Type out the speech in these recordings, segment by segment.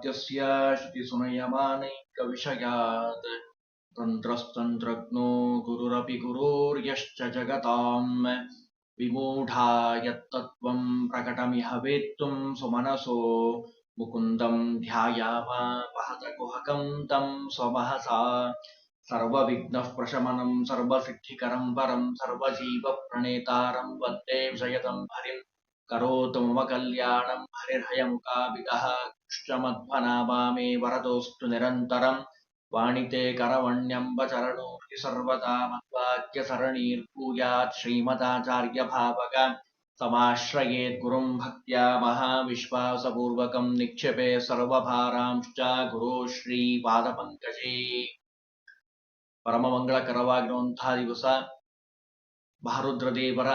जन्माद्यस्य श्रुतिसुनयमानैकविषयात् तन्त्रस्तन्त्रज्ञो गुरुरपि गुरोर्यश्च जगताम्। विमूढा यत्तत्त्वम् प्रकटमिह वेत्तुम् सुमनसो। मुकुन्दम् ध्यायामा वहतकुहकम् तम् स्वमहसा। सर्वविघ्नः प्रशमनम् सर्वसिद्धिकरम् परम् सर्वजीवप्रणेतारम् वंदे विषयतम् हरिम् करोतु मम कल्याणम् कृष्णमध्वनामा मे वरदोऽस्तु निरन्तरम् वाणिते करवण्यम्बचरणो हृदि सर्वदा मद्वाक्यसरणीर्भूयात् श्रीमदाचार्यभावक समाश्रयेत् गुरुम् भक्त्या महाविश्वासपूर्वकम् निक्षेपे सर्वभारांश्च ಗುರು ಶ್ರೀ ಪಾದಪಂಕಜೇ ಪರಮ ಮಂಗಳಕರವಾಗಿರುವಂತಹ ದಿವಸ ಮಹಾರುದ್ರ ದೇವರ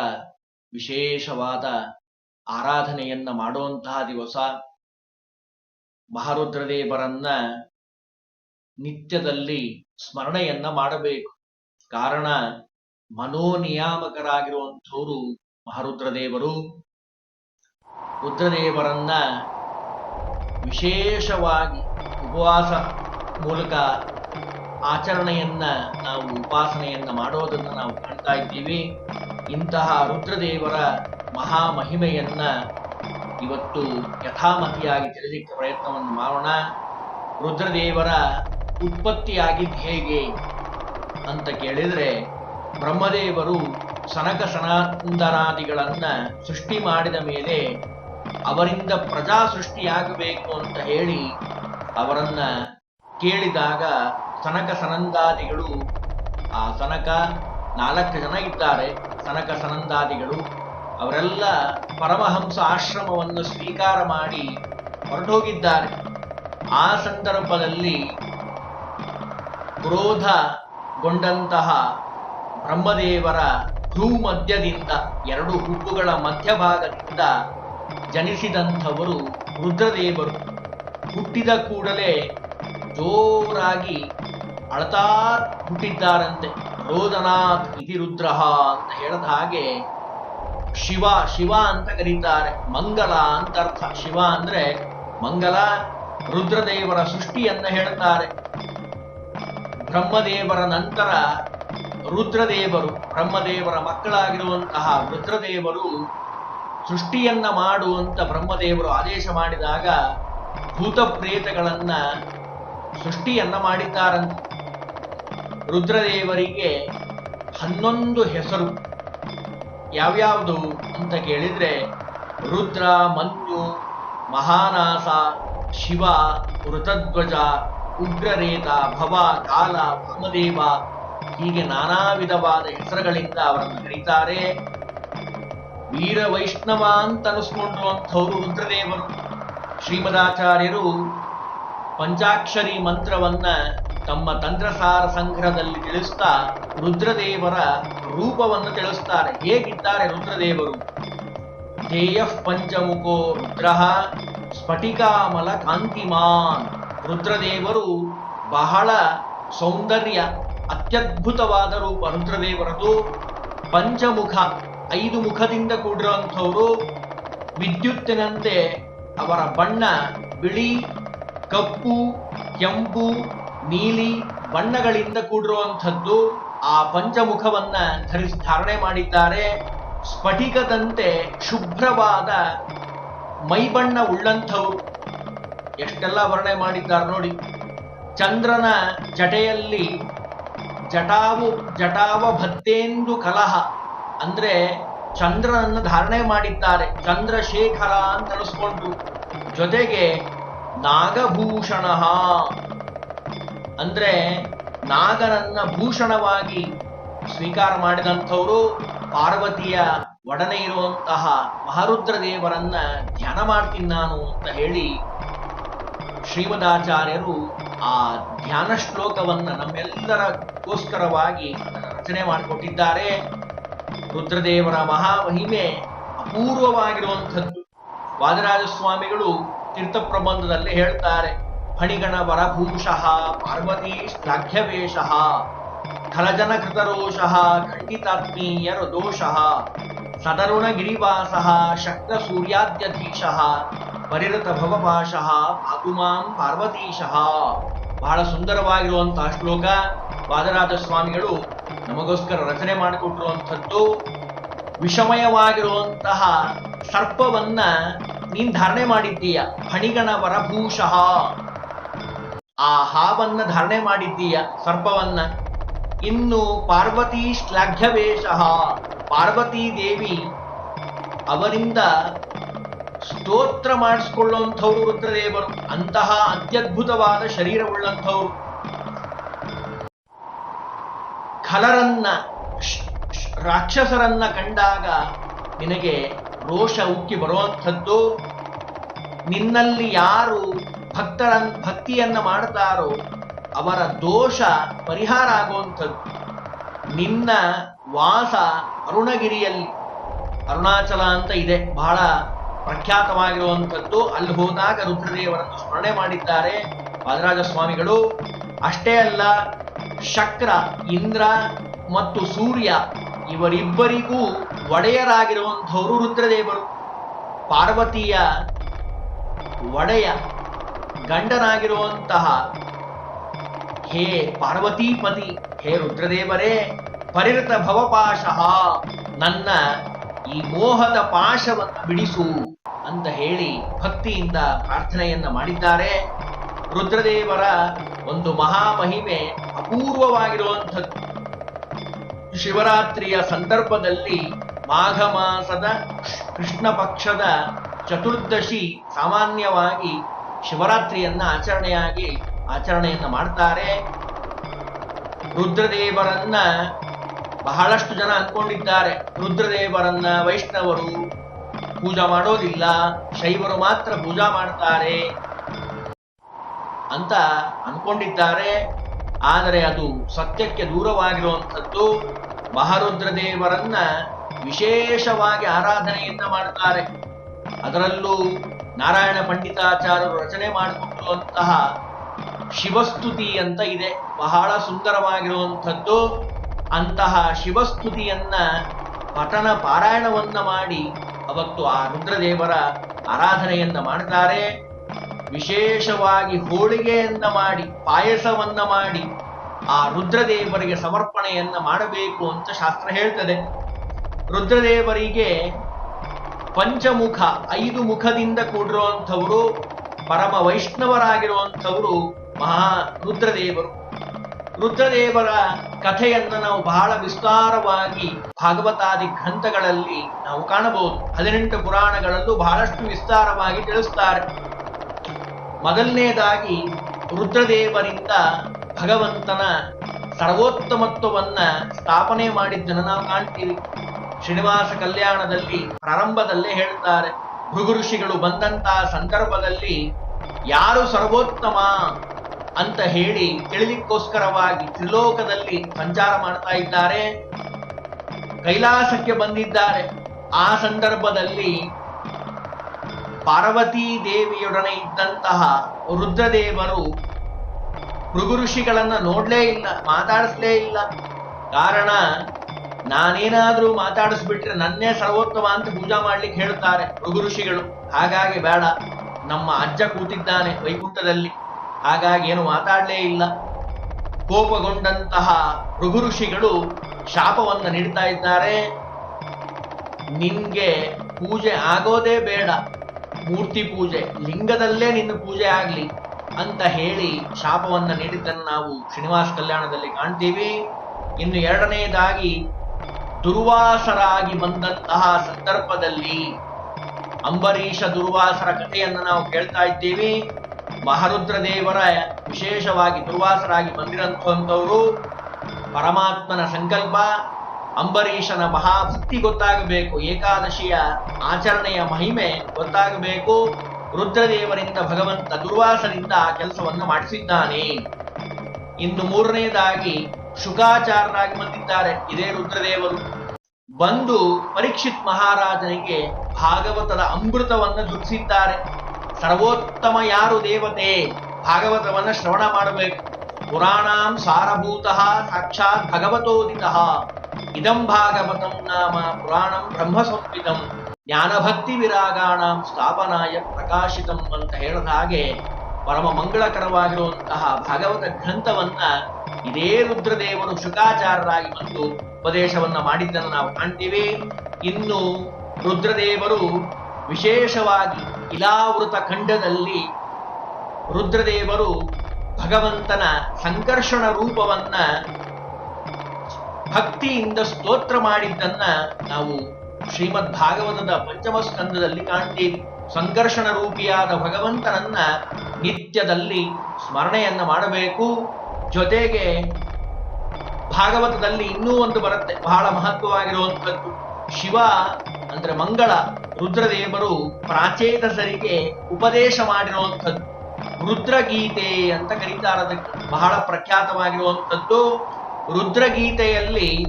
ವಿಶೇಷವಾದ ಆರಾಧನೆಯನ್ನ ಮಾಡುವಂತಹ ದಿವಸ ಮಹಾರುದ್ರ ದೇವರನ್ನ ನಿತ್ಯದಲ್ಲಿ ಸ್ಮರಣೆಯನ್ನ ಮಾಡಬೇಕು. ಕಾರಣ ಮನೋನಿಯಾಮಕರಾಗಿರುವಂಥವರು ಮಹಾರುದ್ರದೇವರು. ರುದ್ರದೇವರನ್ನ ವಿಶೇಷವಾಗಿ ಉಪವಾಸ ಮೂಲಕ ಆಚರಣೆಯನ್ನ ನಾವು, ಉಪಾಸನೆಯನ್ನ ಮಾಡೋದನ್ನ ನಾವು ಕಾಣ್ತಾ ಇದ್ದೀವಿ. ಇಂತಹ ರುದ್ರದೇವರ ಮಹಾ ಮಹಿಮೆಯನ್ನ ಇವತ್ತು ಯಥಾಮತಿಯಾಗಿ ತಿಳಿಲಿಕ್ಕೆ ಪ್ರಯತ್ನವನ್ನು ಮಾಡೋಣ. ರುದ್ರದೇವರ ಉತ್ಪತ್ತಿಯಾಗಿದ್ದು ಹೇಗೆ ಅಂತ ಕೇಳಿದ್ರೆ, ಬ್ರಹ್ಮದೇವರು ಸನಕ ಸನಾತನಾದಿಗಳನ್ನ ಸೃಷ್ಟಿ ಮಾಡಿದ ಮೇಲೆ ಅವರಿಂದ ಪ್ರಜಾ ಸೃಷ್ಟಿಯಾಗಬೇಕು ಅಂತ ಹೇಳಿ ಅವರನ್ನ ಕೇಳಿದಾಗ ಸನಕ ಸನಂದಾದಿಗಳು, ಆ ಸನಕ ನಾಲ್ಕು ಜನ ಇದ್ದಾರೆ, ಸನಕ ಸನಂದಾದಿಗಳು ಅವರೆಲ್ಲ ಪರಮಹಂಸ ಆಶ್ರಮವನ್ನು ಸ್ವೀಕಾರ ಮಾಡಿ ಹೊರಟೋಗಿದ್ದಾರೆ. ಆ ಸಂದರ್ಭದಲ್ಲಿ ಕ್ರೋಧಗೊಂಡಂತಹ ಬ್ರಹ್ಮದೇವರ ಭೂಮಧ್ಯದಿಂದ ಮಧ್ಯದಿಂದ ಎರಡು ಹುಬ್ಬುಗಳ ಮಧ್ಯಭಾಗದಿಂದ ಜನಿಸಿದಂಥವರು ರುದ್ರದೇವರು. ಹುಟ್ಟಿದ ಕೂಡಲೇ ಜೋರಾಗಿ ಅಳತಾ ಹುಟ್ಟಿದ್ದಾರಂತೆ. ರೋದನಾಥ್ ಇತಿ ರುದ್ರಹ ಅಂತ ಹೇಳಿದ ಹಾಗೆ ಶಿವ ಶಿವ ಅಂತ ಕರೀತಾರೆ. ಮಂಗಲ ಅಂತ ಅರ್ಥ. ಶಿವ ಅಂದ್ರೆ ಮಂಗಲ ರುದ್ರದೇವರ ಸೃಷ್ಟಿಯನ್ನ ಹೇಳ್ತಾರೆ ಬ್ರಹ್ಮದೇವರ ನಂತರ ರುದ್ರದೇವರು, ಬ್ರಹ್ಮದೇವರ ಮಕ್ಕಳಾಗಿರುವಂತಹ ರುದ್ರದೇವರು ಸೃಷ್ಟಿಯನ್ನ ಮಾಡುವಂತ ಬ್ರಹ್ಮದೇವರು ಆದೇಶ ಮಾಡಿದಾಗ ಭೂತ ಪ್ರೇತಗಳನ್ನ ಸೃಷ್ಟಿಯನ್ನ ಮಾಡಿದ್ದಾರಂತೆ. ರುದ್ರದೇವರಿಗೆ ಹನ್ನೊಂದು ಹೆಸರು. ಯಾವ್ಯಾವುದು ಅಂತ ಕೇಳಿದರೆ ರುದ್ರ ಮನ್ಯು ಮಹಾನಾಸ, ಶಿವ ಋತಧ್ವಜ ಉಗ್ರರೇತ ಭವ, ಕಾಲ, ಬ್ರಹ್ಮದೇವ ಹೀಗೆ ನಾನಾ ವಿಧವಾದ ಹೆಸರುಗಳಿಂದ ಅವರನ್ನು ಕರೀತಾರೆ. ವೀರ ವೈಷ್ಣವ ಅಂತ ಅನಿಸ್ಕೊಂಡಿರುವಂಥವ್ರು ರುದ್ರದೇವರು. ಶ್ರೀಮದಾಚಾರ್ಯರು ಪಂಚಾಕ್ಷರಿ ಮಂತ್ರವನ್ನ ತಮ್ಮ ತಂತ್ರಸಾರ ಸಂಗ್ರಹದಲ್ಲಿ ತಿಳಿಸ್ತಾ ರುದ್ರದೇವರ ರೂಪವನ್ನು ತಿಳಿಸ್ತಾರೆ. ಹೇಗಿದ್ದಾರೆ ರುದ್ರದೇವರು? ಧೇಯ ಪಂಚಮುಖೋ ರುದ್ರ ಸ್ಫಟಿಕಾಮಲ ಕಾಂತಿಮಾನ್. ರುದ್ರದೇವರು ಬಹಳ ಸೌಂದರ್ಯ, ಅತ್ಯದ್ಭುತವಾದ ರೂಪ. ರುದ್ರದೇವರದು ಪಂಚಮುಖ, ಐದು ಮುಖದಿಂದ ಕೂಡಿರುವಂಥವರು. ವಿದ್ಯುತ್ತಿನಂತೆ ಅವರ ಬಣ್ಣ ಬಿಳಿ, ಕಪ್ಪು, ಕೆಂಪು ನೀಲಿ ಬಣ್ಣಗಳಿಂದ ಕೂಡಿರುವಂಥದ್ದು ಆ ಪಂಚಮುಖವನ್ನ ಧರಿಸಿ ಧಾರಣೆ ಮಾಡಿದ್ದಾರೆ. ಸ್ಫಟಿಕದಂತೆ ಶುಭ್ರವಾದ ಮೈಬಣ್ಣ ಉಳ್ಳಂಥವು. ಎಷ್ಟೆಲ್ಲ ವರ್ಣೆ ಮಾಡಿದ್ದಾರೆ ನೋಡಿ. ಚಂದ್ರನ ಜಟೆಯಲ್ಲಿ ಜಟಾವು, ಜಟಾವ ಭತ್ತೇಂದು ಕಲಹ. ಅಂದ್ರೆ ಚಂದ್ರನನ್ನು ಧಾರಣೆ ಮಾಡಿದ್ದಾರೆ. ಚಂದ್ರಶೇಖರ ಅಂತ ಜೊತೆಗೆ ನಾಗಭೂಷಣ ಅಂದ್ರೆ ನಾಗನನ್ನ ಭೂಷಣವಾಗಿ ಸ್ವೀಕಾರ ಮಾಡಿದಂಥವರು ಪಾರ್ವತಿಯ ಒಡನೆ ಇರುವಂತಹ ಮಹಾರುದ್ರ ದೇವರನ್ನ ಧ್ಯಾನ ಮಾಡ್ತೀನಿ ನಾನು ಅಂತ ಹೇಳಿ ಶ್ರೀಮದಾಚಾರ್ಯರು ಆ ಧ್ಯಾನ ಶ್ಲೋಕವನ್ನ ನಮ್ಮೆಲ್ಲರಗೋಸ್ಕರವಾಗಿ ರಚನೆ ಮಾಡಿಕೊಟ್ಟಿದ್ದಾರೆ. ರುದ್ರದೇವರ ಮಹಾಮಹಿಮೆ ಅಪೂರ್ವವಾಗಿರುವಂಥದ್ದು. ವಾದರಾಜ ಸ್ವಾಮಿಗಳು ತೀರ್ಥ ಪ್ರಬಂಧದಲ್ಲಿ ಹೇಳ್ತಾರೆ. ಫಣಿಗಣ ವರಭೂಷಃ ಪಾರ್ವತಿ ಶ್ಲಾಘ್ಯವೇಷಃ ಖಲಜನ ಕೃತರೋಷಃ ಖಂಡಿತಾತ್ಮೀಯರ ದೋಷಃ ಸದರುಣ ಗಿರಿವಾಸಃ ಶಕ್ತ ಸೂರ್ಯಾದ್ಯಧೀಶಃ ಪರಿರತ ಭವಪಾಶ ಪಾತುಮಾಂ ಪಾರ್ವತೀಶಃ ಬಹಳ ಸುಂದರವಾಗಿರುವಂತಹ ಶ್ಲೋಕ ವಾದರಾಜ ಸ್ವಾಮಿಗಳು ನಮಗೋಸ್ಕರ ರಚನೆ ಮಾಡಿಕೊಟ್ಟಿರುವಂಥದ್ದು. ವಿಷಮಯವಾಗಿರುವಂತಹ ಸರ್ಪವನ್ನ ನೀನ್ ಧಾರಣೆ ಮಾಡಿದ್ದೀಯ ಫಣಿಗಣ ವರಭೂಷಃ ಆ ಹಾವನ್ನ ಧಾರಣೆ ಮಾಡಿದ್ದೀಯ ಸರ್ಪವನ್ನ? ಇನ್ನು ಪಾರ್ವತಿ ಶ್ಲಾಘ್ಯವೇಶ ಪಾರ್ವತಿ ದೇವಿ ಅವರಿಂದ ಸ್ತೋತ್ರ ಮಾಡಿಸ್ಕೊಳ್ಳುವಂಥವ್ರು ರುದ್ರದೇವರು. ಅಂತಹ ಅತ್ಯದ್ಭುತವಾದ ಶರೀರವುಳ್ಳಂಥವ್ರು. ಖಲರನ್ನ ರಾಕ್ಷಸರನ್ನ ಕಂಡಾಗ ನಿನಗೆ ರೋಷ ಉಕ್ಕಿ ಬರುವಂಥದ್ದು. ನಿನ್ನಲ್ಲಿ ಯಾರು ಭಕ್ತರ ಭಕ್ತಿಯನ್ನ ಮಾಡ್ತಾರೋ ಅವರ ದೋಷ ಪರಿಹಾರ ಆಗುವಂಥದ್ದು. ನಿನ್ನ ವಾಸ ಅರುಣಗಿರಿಯಲ್ಲಿ. ಅರುಣಾಚಲ ಅಂತ ಇದೆ. ಬಹಳ ಪ್ರಖ್ಯಾತವಾಗಿರುವಂಥದ್ದು. ಅಲ್ಲಿ ಹೋದಾಗ ರುದ್ರದೇವರನ್ನು ಸ್ಮರಣೆ ಮಾಡಿದ್ದಾರೆ ವಾದರಾಜ ಸ್ವಾಮಿಗಳು. ಅಷ್ಟೇ ಅಲ್ಲ, ಶಕ್ರ, ಇಂದ್ರ ಮತ್ತು ಸೂರ್ಯ ಇವರಿಬ್ಬರಿಗೂ ಒಡೆಯರಾಗಿರುವಂಥವರು ರುದ್ರದೇವರು. ಪಾರ್ವತಿಯ ಒಡೆಯ ಗಂಡನಾಗಿರುವಂತಹ ಹೇ ಪಾರ್ವತೀಪತಿ, ಹೇ ರುದ್ರದೇವರೇ ಪರಿರತ ಭವಪಾಶಃ, ನನ್ನ ಈ ಮೋಹದ ಪಾಶವನ್ನು ಬಿಡಿಸು ಅಂತ ಹೇಳಿ ಭಕ್ತಿಯಿಂದ ಪ್ರಾರ್ಥನೆಯನ್ನ ಮಾಡಿದ್ದಾರೆ. ರುದ್ರದೇವರ ಒಂದು ಮಹಾಮಹಿಮೆ ಅಪೂರ್ವವಾಗಿರುವಂಥದ್ದು. ಶಿವರಾತ್ರಿಯ ಸಂದರ್ಭದಲ್ಲಿ ಮಾಘ ಮಾಸದ ಕೃಷ್ಣ ಪಕ್ಷದ ಚತುರ್ದಶಿ ಸಾಮಾನ್ಯವಾಗಿ ಶಿವರಾತ್ರಿಯನ್ನ ಆಚರಣೆಯಾಗಿ ಆಚರಣೆಯನ್ನ ಮಾಡ್ತಾರೆ. ರುದ್ರದೇವರನ್ನ ಬಹಳಷ್ಟು ಜನ ಅನ್ಕೊಂಡಿದ್ದಾರೆ. ರುದ್ರದೇವರನ್ನ ವೈಷ್ಣವರು ಪೂಜಾ ಮಾಡೋದಿಲ್ಲ, ಶೈವರು ಮಾತ್ರ ಪೂಜಾ ಮಾಡ್ತಾರೆ ಅಂತ ಅನ್ಕೊಂಡಿದ್ದಾರೆ. ಆದರೆ ಅದು ಸತ್ಯಕ್ಕೆ ದೂರವಾಗಿರುವಂಥದ್ದು. ಮಹಾರುದ್ರದೇವರನ್ನ ವಿಶೇಷವಾಗಿ ಆರಾಧನೆಯನ್ನ ಮಾಡ್ತಾರೆ. ಅದರಲ್ಲೂ ನಾರಾಯಣ ಪಂಡಿತಾಚಾರ್ಯರು ರಚನೆ ಮಾಡಿಕೊಟ್ಟಿರುವಂತಹ ಶಿವಸ್ತುತಿ ಅಂತ ಇದೆ. ಬಹಳ ಸುಂದರವಾಗಿರುವಂಥದ್ದು. ಅಂತಹ ಶಿವಸ್ತುತಿಯನ್ನ ಪಠನ ಪಾರಾಯಣವನ್ನ ಮಾಡಿ ಅವತ್ತು ಆ ರುದ್ರದೇವರ ಆರಾಧನೆಯನ್ನ ಮಾಡ್ತಾರೆ. ವಿಶೇಷವಾಗಿ ಹೋಳಿಗೆಯನ್ನ ಮಾಡಿ, ಪಾಯಸವನ್ನ ಮಾಡಿ ಆ ರುದ್ರದೇವರಿಗೆ ಸಮರ್ಪಣೆಯನ್ನ ಮಾಡಬೇಕು ಅಂತ ಶಾಸ್ತ್ರ ಹೇಳ್ತದೆ. ರುದ್ರದೇವರಿಗೆ ಪಂಚಮುಖ, ಐದು ಮುಖದಿಂದ ಕೂಡಿರುವಂಥವರು ಪರಮ ವೈಷ್ಣವರಾಗಿರುವಂಥವರು ಮಹಾ ರುದ್ರದೇವರು. ರುದ್ರದೇವರ ಕಥೆಯನ್ನ ನಾವು ಬಹಳ ವಿಸ್ತಾರವಾಗಿ ಭಾಗವತಾದಿ ಗ್ರಂಥಗಳಲ್ಲಿ ನಾವು ಕಾಣಬಹುದು. ಹದಿನೆಂಟು ಪುರಾಣಗಳಲ್ಲೂ ಬಹಳಷ್ಟು ವಿಸ್ತಾರವಾಗಿ ತಿಳಿಸ್ತಾರೆ. ಮೊದಲನೇದಾಗಿ ರುದ್ರದೇವರಿಂದ ಭಗವಂತನ ಸರ್ವೋತ್ತಮತ್ವವನ್ನ ಸ್ಥಾಪನೆ ಮಾಡಿದ್ದನ್ನು ನಾವು ಕಾಣ್ತೀವಿ. ಶ್ರೀನಿವಾಸ ಕಲ್ಯಾಣದಲ್ಲಿ ಪ್ರಾರಂಭದಲ್ಲೇ ಹೇಳ್ತಾರೆ, ಭೃಗು ಋಷಿಗಳು ಬಂದಂತಹ ಸಂದರ್ಭದಲ್ಲಿ ಯಾರು ಸರ್ವೋತ್ತಮ ಅಂತ ಹೇಳಿ ತಿಳಿಲಿಕ್ಕೋಸ್ಕರವಾಗಿ ತ್ರಿಲೋಕದಲ್ಲಿ ಸಂಚಾರ ಮಾಡ್ತಾ ಇದ್ದಾರೆ. ಕೈಲಾಸಕ್ಕೆ ಬಂದಿದ್ದಾರೆ. ಆ ಸಂದರ್ಭದಲ್ಲಿ ಪಾರ್ವತೀ ದೇವಿಯೊಡನೆ ಇದ್ದಂತಹ ರುದ್ರದೇವರು ಭೃಗು ಋಷಿಗಳನ್ನ ನೋಡ್ಲೇ ಇಲ್ಲ, ಮಾತಾಡಿಸ್ಲೇ ಇಲ್ಲ. ಕಾರಣ ನಾನೇನಾದ್ರೂ ಮಾತಾಡಿಸ್ಬಿಟ್ರೆ ನನ್ನೇ ಸರ್ವೋತ್ತಮ ಅಂತ ಪೂಜಾ ಮಾಡ್ಲಿಕ್ಕೆ ಹೇಳುತ್ತಾರೆ ಭೃಗು ಋಷಿಗಳು. ಹಾಗಾಗಿ ಬೇಡ. ನಮ್ಮ ಅಜ್ಜ ಕೂತಿದ್ದಾನೆ ವೈಕುಂಠದಲ್ಲಿ. ಹಾಗಾಗಿ ಏನು ಮಾತಾಡ್ಲೇ ಇಲ್ಲ. ಕೋಪಗೊಂಡಂತಹ ಭೃಗು ಋಷಿಗಳು ಶಾಪವನ್ನ ನೀಡ್ತಾ ಇದ್ದಾರೆ. ನಿನ್ಗೆ ಪೂಜೆ ಆಗೋದೇ ಬೇಡ. ಮೂರ್ತಿ ಪೂಜೆ, ಲಿಂಗದಲ್ಲೇ ನಿನ್ನ ಪೂಜೆ ಆಗ್ಲಿ ಅಂತ ಹೇಳಿ ಶಾಪವನ್ನ ನೀಡಿದ್ದನ್ನು ನಾವು ಶ್ರೀನಿವಾಸ ಕಲ್ಯಾಣದಲ್ಲಿ ಕಾಣ್ತೀವಿ. ಇನ್ನು ಎರಡನೆಯದಾಗಿ ದುರ್ವಾಸರಾಗಿ ಬಂದಂತಹ ಸಂದರ್ಭದಲ್ಲಿ ಅಂಬರೀಷ ದುರ್ವಾಸರ ಕಥೆಯನ್ನು ನಾವು ಕೇಳ್ತಾ ಇದ್ದೀವಿ. ಮಹಾರುದ್ರ ದೇವರ ವಿಶೇಷವಾಗಿ ದುರ್ವಾಸರಾಗಿ ಬಂದಿರಂತವರು ಪರಮಾತ್ಮನ ಸಂಕಲ್ಪ, ಅಂಬರೀಷನ ಮಹಾಭಕ್ತಿ ಗೊತ್ತಾಗಬೇಕು, ಏಕಾದಶಿಯ ಆಚರಣೆಯ ಮಹಿಮೆ ಗೊತ್ತಾಗಬೇಕು. ರುದ್ರದೇವರಿಂದ ಭಗವಂತ ದುರ್ವಾಸರಿಂದ ಆ ಕೆಲಸವನ್ನು ಮಾಡಿಸಿದ್ದಾನೆ. ಇನ್ನು ಮೂರನೆಯದಾಗಿ ಶುಕಾಚಾರ್ಯರಾಗಿ ಬಂದಿದ್ದಾರೆ ಇದೇ ರುದ್ರದೇವರು. ಬಂದು ಪರೀಕ್ಷಿತ್ ಮಹಾರಾಜನಿಗೆ ಭಾಗವತದ ಅಮೃತವನ್ನು ದುಡಿಸಿದ್ದಾರೆ. ಸರ್ವೋತ್ತಮ ಯಾರು ದೇವತೆ? ಭಾಗವತವನ್ನ ಶ್ರವಣ ಮಾಡಬೇಕು. ಪುರಾಣಾಂ ಸಾರಭೂತ ಸಾಕ್ಷಾತ್ ಭಗವತೋದಿತ ಇದಂ ಭಾಗವತಂ ನಾಮ ಪುರಾಣಂ ಬ್ರಹ್ಮ ಸಂಹಿತಂ ಜ್ಞಾನಭಕ್ತಿ ವಿರಾಗಾಣಾಂ ಸ್ಥಾಪನಾಯ ಪ್ರಕಾಶಿತಂ ಅಂತ ಹೇಳಿದ ಹಾಗೆ ಪರಮ ಮಂಗಳಕರವಾಗಿರುವಂತಹ ಭಾಗವತ ಗ್ರಂಥವನ್ನ ಇದೇ ರುದ್ರದೇವರು ಶುಕಾಚಾರರಾಗಿ ಬಂದು ಉಪದೇಶವನ್ನ ಮಾಡಿದ್ದನ್ನು ನಾವು ಕಾಣ್ತೀವಿ. ಇನ್ನು ರುದ್ರದೇವರು ವಿಶೇಷವಾಗಿ ಇಲಾವೃತ ಖಂಡದಲ್ಲಿ ರುದ್ರದೇವರು ಭಗವಂತನ ಸಂಕರ್ಷಣ ರೂಪವನ್ನ ಭಕ್ತಿಯಿಂದ ಸ್ತೋತ್ರ ಮಾಡಿದ್ದನ್ನ ನಾವು ಶ್ರೀಮದ್ ಭಾಗವತದ ಪಂಚಮ ಸ್ಕಂದದಲ್ಲಿ ಕಾಣ್ತೀವಿ. ಸಂಕರ್ಷಣ ರೂಪಿಯಾದ ಭಗವಂತನನ್ನ ನಿತ್ಯದಲ್ಲಿ ಸ್ಮರಣೆಯನ್ನ ಮಾಡಬೇಕು. ಜೊತೆಗೆ ಭಾಗವತದಲ್ಲಿ ಇನ್ನೂ ಒಂದು ಬರುತ್ತೆ. ಬಹಳ ಮಹತ್ವವಾಗಿರುವಂಥದ್ದು. ಶಿವ ಅಂದ್ರೆ ಮಂಗಳ, ರುದ್ರದೇವರು ಪ್ರಾಚೇತಸರಿಗೆ ಉಪದೇಶ ಮಾಡಿರುವಂಥದ್ದು. ರುದ್ರಗೀತೆ ಅಂತ ಕರೀತಾರದಕ್ಕೆ ಬಹಳ ಪ್ರಖ್ಯಾತವಾಗಿರುವಂಥದ್ದು. ರುದ್ರಗೀತೆಯಲ್ಲಿ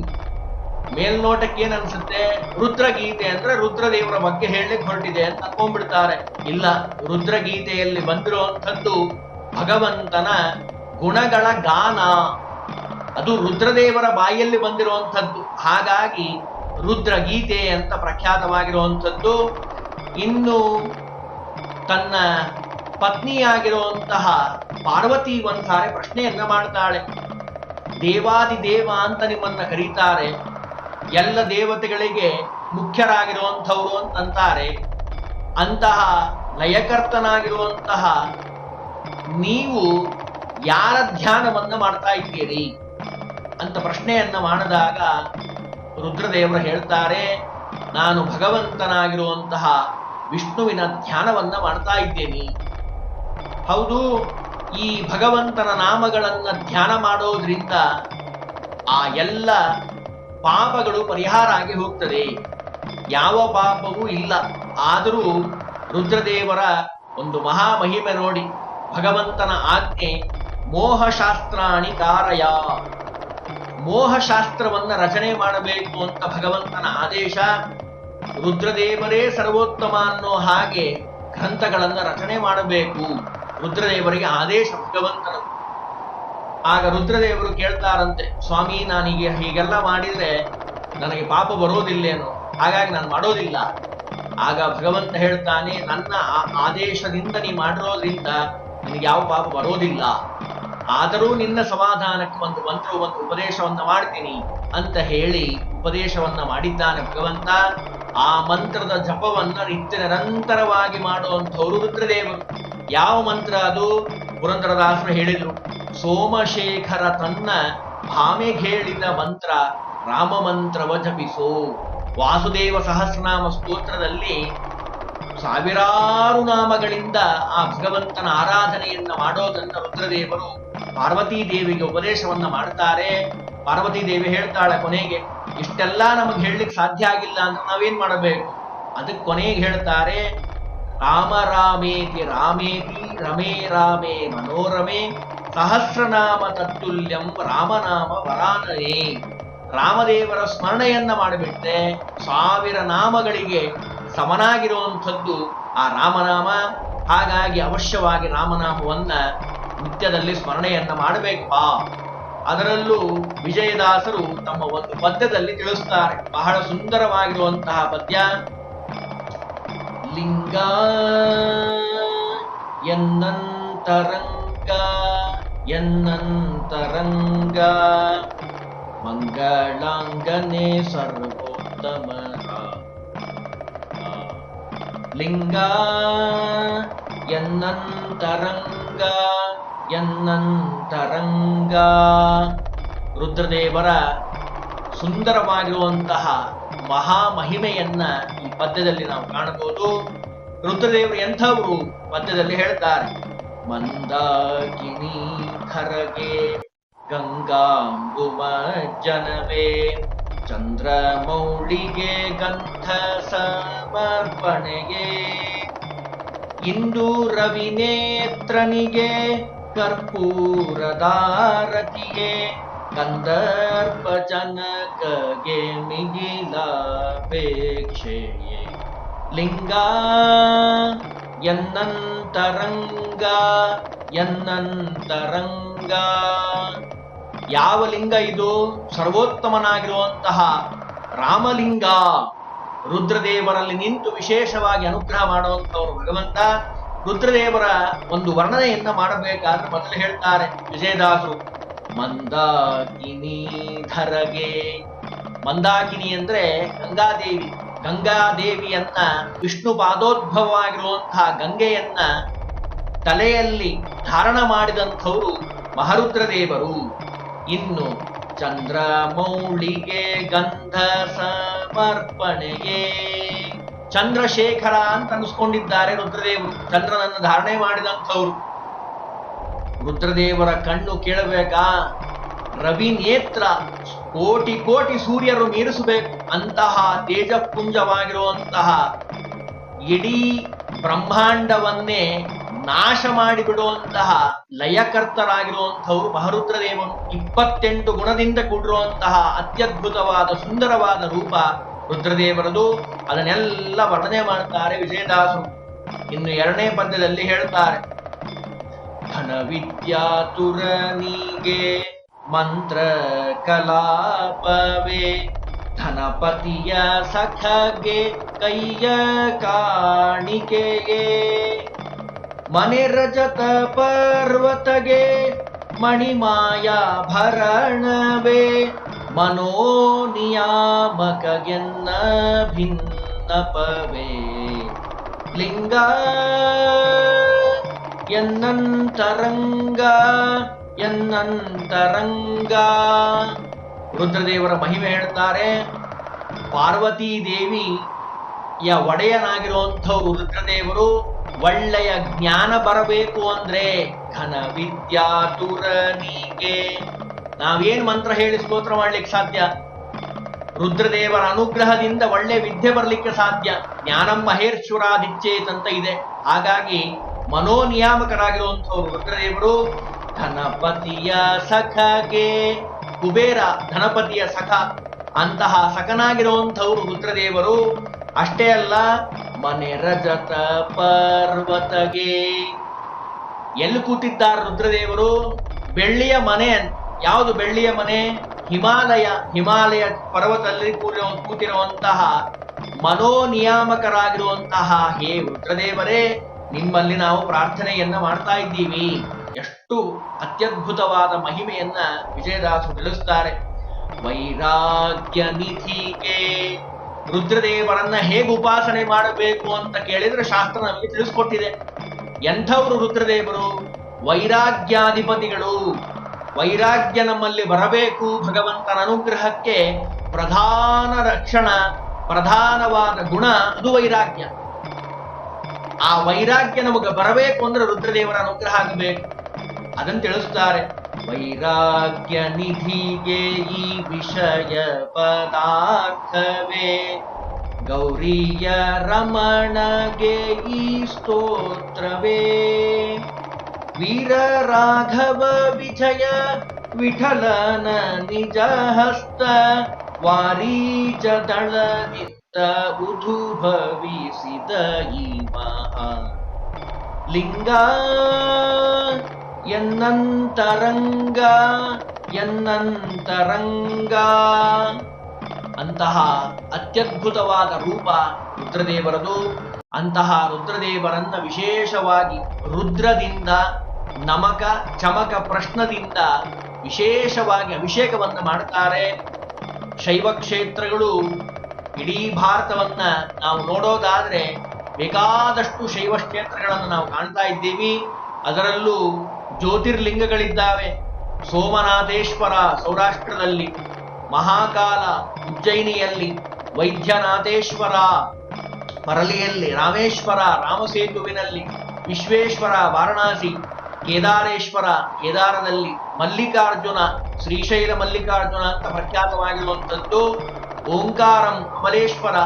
ಮೇಲ್ನೋಟಕ್ಕೆ ಏನ್ ಅನ್ಸುತ್ತೆ? ರುದ್ರಗೀತೆ ಅಂದ್ರೆ ರುದ್ರದೇವರ ಬಗ್ಗೆ ಹೇಳಲಿಕ್ಕೆ ಹೊರಟಿದೆ ಅಂತ ಅನ್ಕೊಂಡ್ಬಿಡ್ತಾರೆ. ಇಲ್ಲ, ರುದ್ರಗೀತೆಯಲ್ಲಿ ಬಂದಿರುವಂಥದ್ದು ಭಗವಂತನ ಗುಣಗಳ ಗಾನ. ಅದು ರುದ್ರದೇವರ ಬಾಯಲ್ಲಿ ಬಂದಿರುವಂಥದ್ದು. ಹಾಗಾಗಿ ರುದ್ರಗೀತೆ ಅಂತ ಪ್ರಖ್ಯಾತವಾಗಿರುವಂಥದ್ದು ಇನ್ನು ತನ್ನ ಪತ್ನಿಯಾಗಿರುವಂತಹ ಪಾರ್ವತಿ ಒಂದ್ಸಾರಿ ಪ್ರಶ್ನೆಯನ್ನ ಮಾಡ್ತಾಳೆ. ದೇವಾದಿ ದೇವ ಅಂತ ನಿಮ್ಮನ್ನ ಕರೀತಾರೆ. ಎಲ್ಲ ದೇವತೆಗಳಿಗೆ ಮುಖ್ಯರಾಗಿರುವಂಥವರು ಅಂತಂತಾರೆ. ಅಂತಹ ಲಯಕರ್ತನಾಗಿರುವಂತಹ ನೀವು ಯಾರ ಧ್ಯಾನವನ್ನು ಮಾಡ್ತಾ ಇದ್ದೀರಿ ಅಂತ ಪ್ರಶ್ನೆಯನ್ನ ಮಾಡಿದಾಗ ರುದ್ರದೇವರು ಹೇಳ್ತಾರೆ, ನಾನು ಭಗವಂತನಾಗಿರುವಂತಹ ವಿಷ್ಣುವಿನ ಧ್ಯಾನವನ್ನ ಮಾಡ್ತಾ ಇದ್ದೇನೆ. ಹೌದು, ಈ ಭಗವಂತನ ನಾಮಗಳನ್ನ ಧ್ಯಾನ ಮಾಡೋದ್ರಿಂದ ಆ ಎಲ್ಲ ಪಾಪಗಳು ಪರಿಹಾರ ಆಗಿ ಹೋಗ್ತದೆ. ಯಾವ ಪಾಪವೂ ಇಲ್ಲ. ಆದರೂ ರುದ್ರದೇವರ ಒಂದು ಮಹಾ ಮಹಿಮೆ ನೋಡಿ, ಭಗವಂತನ ಆಜ್ಞೆ, ಮೋಹಶಾಸ್ತ್ರಾಣಿ ಕಾರಯ ಮೋಹಶಾಸ್ತ್ರವನ್ನ ರಚನೆ ಮಾಡಬೇಕು ಅಂತ ಭಗವಂತನ ಆದೇಶ, ರುದ್ರದೇವರೇ ಸರ್ವೋತ್ತಮ ಅನ್ನೋ ಹಾಗೆ ಗ್ರಂಥಗಳನ್ನ ರಚನೆ ಮಾಡಬೇಕು. ರುದ್ರದೇವರಿಗೆ ಆದೇಶ ಭಗವಂತನ ಆಗ ರುದ್ರದೇವರು ಕೇಳ್ತಾರಂತೆ, ಸ್ವಾಮಿ, ನಾನೀಗ ಹೀಗೆಲ್ಲ ಮಾಡಿದ್ರೆ ನನಗೆ ಪಾಪ ಬರೋದಿಲ್ಲೇನು, ಹಾಗಾಗಿ ನಾನು ಮಾಡೋದಿಲ್ಲ. ಆಗ ಭಗವಂತ ಹೇಳ್ತಾನೆ, ನನ್ನ ಆದೇಶದಿಂದ ನೀ ಮಾಡಿರೋದ್ರಿಂದ ನಿನಗೆ ಯಾವ ಪಾಪ ಬರೋದಿಲ್ಲ. ಆದರೂ ನಿನ್ನ ಸಮಾಧಾನಕ್ಕೆ ಒಂದು ಮಂತ್ರ, ಒಂದು ಉಪದೇಶವನ್ನ ಮಾಡ್ತೀನಿ ಅಂತ ಹೇಳಿ ಉಪದೇಶವನ್ನ ಮಾಡಿದ್ದಾನೆ ಭಗವಂತ. ಆ ಮಂತ್ರದ ಜಪವನ್ನ ನಿತ್ಯ ನಿರಂತರವಾಗಿ ಮಾಡುವಂಥವರು ರುದ್ರದೇವರು. ಯಾವ ಮಂತ್ರ ಅದು? ಪುರಂದರದಾಸರು ಹೇಳಿದ್ರು. ಸೋಮಶೇಖರ ತನ್ನ ಭಾಮೆಗೇಳಿದ ಮಂತ್ರ ರಾಮ ಮಂತ್ರವ ಜಪಿಸು. ವಾಸುದೇವ ಸಹಸ್ರನಾಮ ಸ್ತೋತ್ರದಲ್ಲಿ ಸಾವಿರಾರು ನಾಮಗಳಿಂದ ಆ ಭಗವಂತನ ಆರಾಧನೆಯನ್ನ ಮಾಡೋದನ್ನ ರುದ್ರದೇವರು ಪಾರ್ವತೀ ದೇವಿಗೆ ಉಪದೇಶವನ್ನ ಮಾಡ್ತಾರೆ. ಪಾರ್ವತೀ ದೇವಿ ಹೇಳ್ತಾಳೆ ಕೊನೆಗೆ, ಇಷ್ಟೆಲ್ಲ ನಮಗೆ ಹೇಳಲಿಕ್ಕೆ ಸಾಧ್ಯ ಆಗಿಲ್ಲ ಅಂತ ನಾವೇನ್ ಮಾಡಬೇಕು? ಅದಕ್ಕೆ ಕೊನೆಗೆ ಹೇಳ್ತಾರೆ ರಾಮ ರಾಮೇತಿ ರಮೇ ರಾಮೇ ಮನೋರಮೇ ಸಹಸ್ರನಾಮ ತತ್ತುಲ್ಯಂ ರಾಮನಾಮ ವರಾನನೇ ರಾಮದೇವರ ಸ್ಮರಣೆಯನ್ನ ಮಾಡಿಬಿಟ್ರೆ ಸಾವಿರ ನಾಮಗಳಿಗೆ ಸಮನಾಗಿರುವಂಥದ್ದು ಆ ರಾಮನಾಮ. ಹಾಗಾಗಿ ಅವಶ್ಯವಾಗಿ ರಾಮನಾಮವನ್ನ ನಿತ್ಯದಲ್ಲಿ ಸ್ಮರಣೆಯನ್ನ ಮಾಡಬೇಕಪ್ಪ. ಅದರಲ್ಲೂ ವಿಜಯದಾಸರು ತಮ್ಮ ಒಂದು ಪದ್ಯದಲ್ಲಿ ತಿಳಿಸ್ತಾರೆ. ಬಹಳ ಸುಂದರವಾಗಿರುವಂತಹ ಪದ್ಯ. ಲಿಂಗ ಎನ್ನಂತರಂಗ ಎನ್ನಂತರಂಗ ಮಂಗಳಾಂಗನೆ ಸರ್ವೋತ್ತಮ ಲಿಂಗ ಎನ್ನಂತರಂಗ ಎನ್ನಂತರಂಗ ರುದ್ರದೇವರ ಸುಂದರವಾಗಿರುವಂತಹ ಮಹಾ ಮಹಿಮೆಯನ್ನ ಈ ಪದ್ಯದಲ್ಲಿ ನಾವು ಕಾಣಬಹುದು. ರುದ್ರದೇವರು ಎಂಥವರು ಪದ್ಯದಲ್ಲಿ ಹೇಳ್ತಾರೆ? ಮಂದಾಕಿನಿ ಖರಗೆ, ಗಂಗಾಂಬುಮ ಜನವೇ, ಚಂದ್ರಮೌಳಿಗೆ ಗಂಧ ಸಮರ್ಪಣೆಗೆ ಇಂದು ರವಿನೇತ್ರನಿಗೆ ಕರ್ಪೂರದಾರತಿಗೆ ಕಂದರ್ಪ ಜನಕಗೆ ಮಿಗಿಲಾಪೇಕ್ಷೆಯೇ ಲಿಂಗ ಎನ್ನಂತರಂಗ ಎನ್ನಂತರಂಗ. ಯಾವ ಲಿಂಗ ಇದು? ಸರ್ವೋತ್ತಮನಾಗಿರುವಂತಹ ರಾಮಲಿಂಗ. ರುದ್ರದೇವರಲ್ಲಿ ನಿಂತು ವಿಶೇಷವಾಗಿ ಅನುಗ್ರಹ ಮಾಡುವಂತವರು ಭಗವಂತ. ರುದ್ರದೇವರ ಒಂದು ವರ್ಣನೆಯನ್ನ ಮಾಡಬೇಕಾದ್ರೆ ಮೊದಲು ಹೇಳ್ತಾರೆ ವಿಜಯದಾಸರು. ಮಂದಾಕಿನಿ ಧರಗೆ. ಮಂದಾಕಿನಿ ಅಂದ್ರೆ ಗಂಗಾದೇವಿ. ಗಂಗಾದೇವಿಯನ್ನ ವಿಷ್ಣು ಪಾದೋದ್ಭವವಾಗಿರುವಂತಹ ಗಂಗೆಯನ್ನ ತಲೆಯಲ್ಲಿ ಧಾರಣ ಮಾಡಿದಂಥವರು ಮಹರುದ್ರದೇವರು. ಇನ್ನು ಚಂದ್ರಮೌಳಿಗೆ ಗಂಧ ಸಮರ್ಪಣೆಗೆ ಚಂದ್ರಶೇಖರ ಅಂತ ಅನಿಸ್ಕೊಂಡಿದ್ದಾರೆ ರುದ್ರದೇವರು. ಚಂದ್ರನನ್ನು ಧಾರಣೆ ಮಾಡಿದಂಥವ್ರು. ರುದ್ರದೇವರ ಕಣ್ಣು ಕೇಳಬೇಕಾ? ರವಿ ನೇತ್ರ ಕೋಟಿ ಕೋಟಿ ಸೂರ್ಯರು ಮೀರಿಸಬೇಕು ಅಂತಹ ತೇಜಪುಂಜವಾಗಿರುವಂತಹ ಇಡೀ ಬ್ರಹ್ಮಾಂಡವನ್ನೇ ನಾಶ ಮಾಡಿಬಿಡುವಂತಹ ಲಯಕರ್ತರಾಗಿರುವಂಥವರು ಮಹರುದ್ರದೇವರು ಇಪ್ಪತ್ತೆಂಟು ಗುಣದಿಂದ ಕೂಡಿರುವಂತಹ ಅತ್ಯದ್ಭುತವಾದ ಸುಂದರವಾದ ರೂಪ ರುದ್ರದೇವರದು. ಅದನ್ನೆಲ್ಲ ವರ್ಣನೆ ಮಾಡ್ತಾರೆ ವಿಜಯದಾಸರು. ಇನ್ನು ಎರಡನೇ ಪದ್ಯದಲ್ಲಿ ಹೇಳ್ತಾರೆ ಘನ ವಿದ್ಯಾತುರನಿಗೆ ಮಂತ್ರ ಕಲಾಪವೇ ಧನಪತಿಯ ಸಖಗೆ ಕೈಯ ಕಾಣಿಕೆಯೇ. ಮನೆ ರಜತ ಪರ್ವತಗೆ ಮಣಿಮಾಯ ಭರಣವೇ. ಮನೋನಿಯಾಮಕಗೆನ್ನ ಭಿನ್ನಪವೇ. ಲಿಂಗ ಎನ್ನಂತರಂಗ ಎನ್ನಂತರಂಗ. ರುದ್ರದೇವರ ಮಹಿಮೆ ಹೇಳ್ತಾರೆ ಪಾರ್ವತೀ ದೇವಿ ಯ ಒಡೆಯನಾಗಿರುವಂಥವ್ರು ರುದ್ರದೇವರು, ಒಳ್ಳೆಯ ಜ್ಞಾನ ಬರಬೇಕು ಅಂದ್ರೆ ಘನ ವಿದ್ಯಾತುರನಿಗೆ ನಾವೇನ್ ಮಂತ್ರ ಹೇಳಿ ಸ್ತೋತ್ರ ಮಾಡ್ಲಿಕ್ಕೆ ಸಾಧ್ಯ? ರುದ್ರದೇವರ ಅನುಗ್ರಹದಿಂದ ಒಳ್ಳೆ ವಿದ್ಯೆ ಬರಲಿಕ್ಕೆ ಸಾಧ್ಯ. ಜ್ಞಾನಂ ಮಹೇಶ್ವರಾದಿಚ್ಚೇತ್ ಅಂತ ಇದೆ. ಹಾಗಾಗಿ ಮನೋನಿಯಾಮಕರಾಗಿರುವಂಥವ್ರು ರುದ್ರದೇವರು ಧನಪತಿಯ ಸಖಗೆ, ಕುಬೇರ ಧನಪತಿಯ ಸಖ, ಅಂತಹ ಸಖನಾಗಿರುವಂಥವ್ರು ರುದ್ರದೇವರು ಅಷ್ಟೇ ಅಲ್ಲ, ಮನೆ ರಜತ ಪರ್ವತಗೆ. ಎಲ್ಲಿ ಕೂತಿದ್ದಾರೆ ರುದ್ರದೇವರು ಬೆಳ್ಳಿಯ ಮನೆ ಯಾವುದು ಬೆಳ್ಳಿಯ ಮನೆ? ಹಿಮಾಲಯ ಹಿಮಾಲಯ ಪರ್ವತದಲ್ಲಿ ಕೂರಿರೋ ಕೂತಿರುವಂತಹ ಮನೋನಿಯಾಮಕರಾಗಿರುವಂತಹ ಹೇ ರುದ್ರದೇವರೇ ನಿಮ್ಮಲ್ಲಿ ನಾವು ಪ್ರಾರ್ಥನೆಯನ್ನ ಮಾಡ್ತಾ ಇದ್ದೀವಿ. ಎಷ್ಟು ಅತ್ಯದ್ಭುತವಾದ ಮಹಿಮೆಯನ್ನ ವಿಜಯದಾಸರು ತಿಳಿಸ್ತಾರೆ ವೈರಾಗ್ಯ ನಿಧಿಗೆ ರುದ್ರದೇವರನ್ನ ಹೇಗೆ ಉಪಾಸನೆ ಮಾಡಬೇಕು ಅಂತ ಕೇಳಿದ್ರೆ ಶಾಸ್ತ್ರ ನಮಗೆ ತಿಳಿಸ್ಕೊಟ್ಟಿದೆ. ಎಂಥವರು ರುದ್ರದೇವರು? ವೈರಾಗ್ಯಾಧಿಪತಿಗಳು. ವೈರಾಗ್ಯ ನಮ್ಮಲ್ಲಿ ಬರಬೇಕು ಭಗವಂತನ ಅನುಗ್ರಹಕ್ಕೆ ಪ್ರಧಾನ ರಕ್ಷಣ, ಪ್ರಧಾನವಾದ ಗುಣ ಅದು ವೈರಾಗ್ಯ. ಆ ವೈರಾಗ್ಯ ನಮಗೆ ಬರಬೇಕು ಅಂದ್ರೆ ರುದ್ರದೇವರ ಅನುಗ್ರಹ ಆಗಬೇಕು. ಅದನ್ನು ತಿಳಿಸ್ತಾರೆ, ವೈರಾಗ್ಯ ನಿಧಿಗೆ ಈ ವಿಷಯ ಪದಾರ್ಥವೇ. ಗೌರಿಯ ರಮಣಗೆ ಈ ಸ್ತೋತ್ರವೇ. ವೀರ ರಾಘವ ವಿಜಯ ವಿಠಲನ ನಿಜ ಹಸ್ತ ವಾರೀಜ ದಳದಿತ್ತ ಉಧುಭವಿಸಿದ ಈ ಮಹಾ ಲಿಂಗ ಎನ್ನಂತರಂಗ ಎನ್ನಂತರಂಗ. ಅಂತಹ ಅತ್ಯದ್ಭುತವಾದ ರೂಪ ರುದ್ರದೇವರದು. ಅಂತಹ ರುದ್ರದೇವರನ್ನ ವಿಶೇಷವಾಗಿ ರುದ್ರದಿಂದ ನಮಕ, ಚಮಕ ಪ್ರಶ್ನದಿಂದ ವಿಶೇಷವಾಗಿ ಅಭಿಷೇಕವನ್ನು ಮಾಡುತ್ತಾರೆ ಶೈವ ಕ್ಷೇತ್ರಗಳು ಇಡೀ ಭಾರತವನ್ನ ನಾವು ನೋಡೋದಾದ್ರೆ ಬೇಕಾದಷ್ಟು ಶೈವ ಕ್ಷೇತ್ರಗಳನ್ನು ನಾವು ಕಾಣ್ತಾ ಇದ್ದೀವಿ. ಅದರಲ್ಲೂ ಜ್ಯೋತಿರ್ಲಿಂಗಗಳಿದ್ದಾವೆ. ಸೋಮನಾಥೇಶ್ವರ ಸೌರಾಷ್ಟ್ರದಲ್ಲಿ, ಮಹಾಕಾಲ ಉಜ್ಜಯಿನಿಯಲ್ಲಿ, ವೈದ್ಯನಾಥೇಶ್ವರ ಪರಲಿಯಲ್ಲಿ, ರಾಮೇಶ್ವರ ರಾಮಸೇತುವಿನಲ್ಲಿ, ವಿಶ್ವೇಶ್ವರ ವಾರಣಾಸಿ, ಕೇದಾರೇಶ್ವರ ಕೇದಾರದಲ್ಲಿ ಮಲ್ಲಿಕಾರ್ಜುನ, ಶ್ರೀಶೈಲ ಮಲ್ಲಿಕಾರ್ಜುನ ಅಂತ ಪ್ರಖ್ಯಾತವಾಗಿರುವಂಥದ್ದು. ಓಂಕಾರಂ ಅಮಲೇಶ್ವರ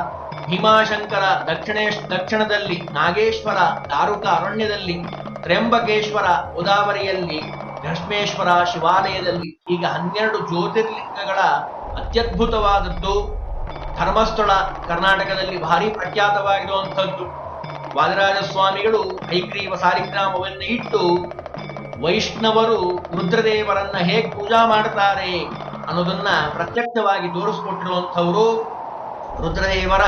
ಭೀಮಾಶಂಕರ ದಕ್ಷಿಣೇಶ್ ದಕ್ಷಿಣದಲ್ಲಿ ನಾಗೇಶ್ವರ ದಾರುಕ ಅರಣ್ಯದಲ್ಲಿ ತ್ರ್ಯಂಬಕೇಶ್ವರ ಗೋದಾವರಿಯಲ್ಲಿ ಭಸ್ಮೇಶ್ವರ ಶಿವಾಲಯದಲ್ಲಿ ಈಗ ಹನ್ನೆರಡು ಜ್ಯೋತಿರ್ಲಿಂಗಗಳ ಅತ್ಯದ್ಭುತವಾದದ್ದು. ಧರ್ಮಸ್ಥಳ ಕರ್ನಾಟಕದಲ್ಲಿ ಭಾರಿ ಪ್ರಖ್ಯಾತವಾಗಿರುವಂಥದ್ದು. ವಾದರಾಜ ಸ್ವಾಮಿಗಳು ಹೈಗ್ರೀವ ಸಾರಿಗ್ರಾಮವನ್ನು ಇಟ್ಟು ವೈಷ್ಣವರು ರುದ್ರದೇವರನ್ನ ಹೇಗೆ ಪೂಜಾ ಮಾಡ್ತಾರೆ? ಅನ್ನೋದನ್ನ ಪ್ರತ್ಯಕ್ಷವಾಗಿ ತೋರಿಸ್ಕೊಟ್ಟಿರುವಂಥವರು ರುದ್ರದೇವರ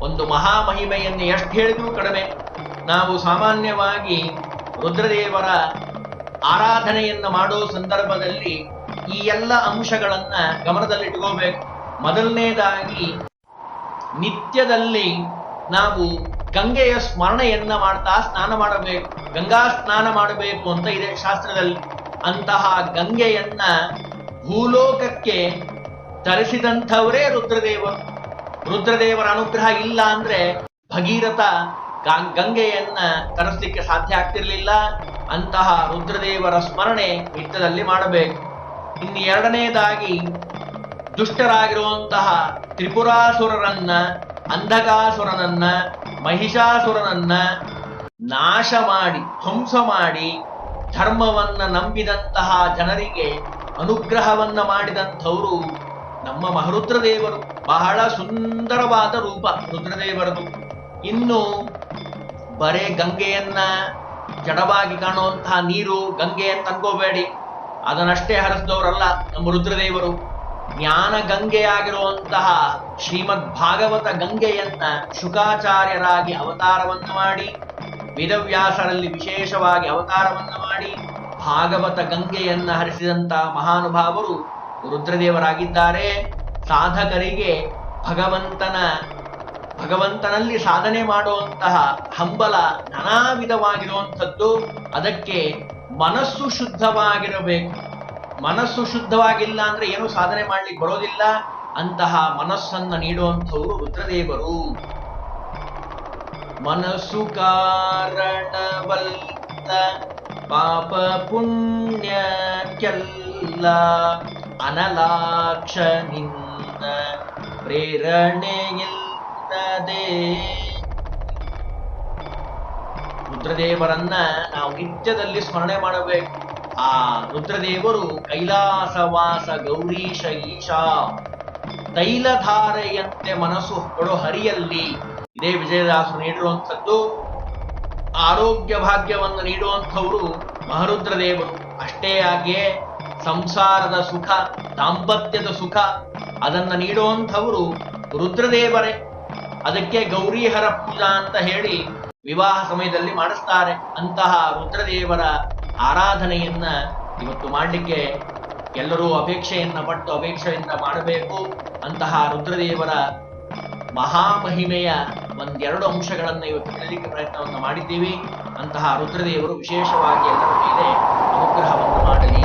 ಒಂದು ಮಹಾಮಹಿಮೆಯನ್ನು ಎಷ್ಟು ಹೇಳಿದ್ರೂ ಕಡಿಮೆ. ನಾವು ಸಾಮಾನ್ಯವಾಗಿ ರುದ್ರದೇವರ ಆರಾಧನೆಯನ್ನ ಮಾಡೋ ಸಂದರ್ಭದಲ್ಲಿ ಈ ಎಲ್ಲ ಅಂಶಗಳನ್ನ ಗಮನದಲ್ಲಿಟ್ಕೋಬೇಕು. ಮೊದಲನೇದಾಗಿ, ನಿತ್ಯದಲ್ಲಿ ನಾವು ಗಂಗೆಯ ಸ್ಮರಣೆಯನ್ನ ಮಾಡ್ತಾ ಸ್ನಾನ ಮಾಡಬೇಕು. ಗಂಗಾ ಸ್ನಾನ ಮಾಡಬೇಕು ಅಂತ ಇದೆ ಶಾಸ್ತ್ರದಲ್ಲಿ. ಅಂತಹ ಗಂಗೆಯನ್ನ ಭೂಲೋಕಕ್ಕೆ ತರಿಸಿದಂಥವರೇ ರುದ್ರದೇವ. ರುದ್ರದೇವರ ಅನುಗ್ರಹ ಇಲ್ಲ ಅಂದ್ರೆ ಭಗೀರಥ ಗಂಗೆಯನ್ನ ತರಿಸ್ಲಿಕ್ಕೆ ಸಾಧ್ಯ ಆಗ್ತಿರ್ಲಿಲ್ಲ. ಅಂತಹ ರುದ್ರದೇವರ ಸ್ಮರಣೆ ನಿತ್ಯದಲ್ಲಿ ಮಾಡಬೇಕು. ಇನ್ನು ಎರಡನೇದಾಗಿ ದುಷ್ಟರಾಗಿರುವಂತಹ ತ್ರಿಪುರಾಸುರರನ್ನ ಅಂಧಕಾಸುರನನ್ನ, ಮಹಿಷಾಸುರನನ್ನ ನಾಶ ಮಾಡಿ, ಧ್ವಂಸ ಮಾಡಿ ಧರ್ಮವನ್ನ ನಂಬಿದಂತಹ ಜನರಿಗೆ ಅನುಗ್ರಹವನ್ನ ಮಾಡಿದಂಥವರು ನಮ್ಮ ಮಹರುದ್ರದೇವರು. ಬಹಳ ಸುಂದರವಾದ ರೂಪ ರುದ್ರದೇವರದು. ಇನ್ನು ಬರೇ ಗಂಗೆಯನ್ನ ಜಡವಾಗಿ ಕಾಣುವಂತಹ ನೀರು ಗಂಗೆ ಅಂತ ಅನ್ಕೋಬೇಡಿ ಅದನ್ನಷ್ಟೇ ಹರಿಸಿದವರಲ್ಲ ನಮ್ಮ ರುದ್ರದೇವರು. ಜ್ಞಾನ ಗಂಗೆಯಾಗಿರುವಂತಹ ಶ್ರೀಮದ್ ಭಾಗವತ ಗಂಗೆಯನ್ನ ಶುಕಾಚಾರ್ಯರಾಗಿ ಅವತಾರವನ್ನು ಮಾಡಿ, ವೇದವ್ಯಾಸರಲ್ಲಿ ವಿಶೇಷವಾಗಿ ಅವತಾರವನ್ನು ಮಾಡಿ ಭಾಗವತ ಗಂಗೆಯನ್ನ ಹರಿಸಿದಂತಹ ಮಹಾನುಭಾವರು ರುದ್ರದೇವರಾಗಿದ್ದಾರೆ. ಸಾಧಕರಿಗೆ ಭಗವಂತನ, ಭಗವಂತನಲ್ಲಿ ಸಾಧನೆ ಮಾಡುವಂತಹ ಹಂಬಲ ನಾನಾ ವಿಧವಾಗಿರುವಂಥದ್ದು ಅದಕ್ಕೆ ಮನಸ್ಸು ಶುದ್ಧವಾಗಿರಬೇಕು. ಮನಸ್ಸು ಶುದ್ಧವಾಗಿಲ್ಲ ಅಂದ್ರೆ ಏನು ಸಾಧನೆ ಮಾಡ್ಲಿಕ್ಕೆ ಬರೋದಿಲ್ಲ. ಅಂತಹ ಮನಸ್ಸನ್ನ ನೀಡುವಂಥವರು ರುದ್ರದೇವರು. ಮನಸ್ಸು ಕಾರಣವಲ್ಲ. ಪಾಪ ಪುಣ್ಯಕ್ಕೆಲ್ಲ ಅನಲಾಕ್ಷ ನಿನ್ನ ಪ್ರೇರಣೆಯಿಲ್ಲದೆ. ರುದ್ರದೇವರನ್ನ ನಾವು ನಿತ್ಯದಲ್ಲಿ ಸ್ಮರಣೆ ಮಾಡಬೇಕು. ಆ ರುದ್ರದೇವರು ಕೈಲಾಸವಾಸ ಗೌರೀಶ ಈಶಾ ತೈಲಧಾರೆಯಂತೆ ಮನಸ್ಸು ಕೊಡೋ ಹರಿಯಲ್ಲಿ ಇದೇ ವಿಜಯದಾಸರು ನೀಡಿರುವಂಥದ್ದು. ಆರೋಗ್ಯ ಭಾಗ್ಯವನ್ನು ನೀಡುವಂಥವರು ಮಹರುದ್ರದೇವರು. ಅಷ್ಟೇ ಆಗಿಯೇ ಸಂಸಾರದ ಸುಖ, ದಾಂಪತ್ಯದ ಸುಖ ಅದನ್ನ ನೀಡುವಂಥವರು ರುದ್ರದೇವರೇ. ಅದಕ್ಕೆ ಗೌರಿಹರ ಪೂಜಾ ಅಂತ ಹೇಳಿ ವಿವಾಹ ಸಮಯದಲ್ಲಿ ಮಾಡಿಸ್ತಾರೆ. ಅಂತಹ ರುದ್ರದೇವರ ಆರಾಧನೆಯನ್ನ ಇವತ್ತು ಮಾಡಲಿಕ್ಕೆ ಎಲ್ಲರೂ ಅಪೇಕ್ಷೆಯನ್ನ ಪಟ್ಟು, ಅಪೇಕ್ಷೆಯಿಂದ ಮಾಡಬೇಕು. ಅಂತಹ ರುದ್ರದೇವರ ಮಹಾಮಹಿಮೆಯ ಒಂದೆರಡು ಅಂಶಗಳನ್ನು ಇವತ್ತು ಹೇಳಲಿಕ್ಕೆ ಪ್ರಯತ್ನವನ್ನು ಮಾಡಿದ್ದೀವಿ. ಅಂತಹ ರುದ್ರದೇವರು ವಿಶೇಷವಾಗಿ ಎಲ್ಲರ ಮೇಲೆ ಅನುಗ್ರಹವನ್ನು ಮಾಡಲಿ.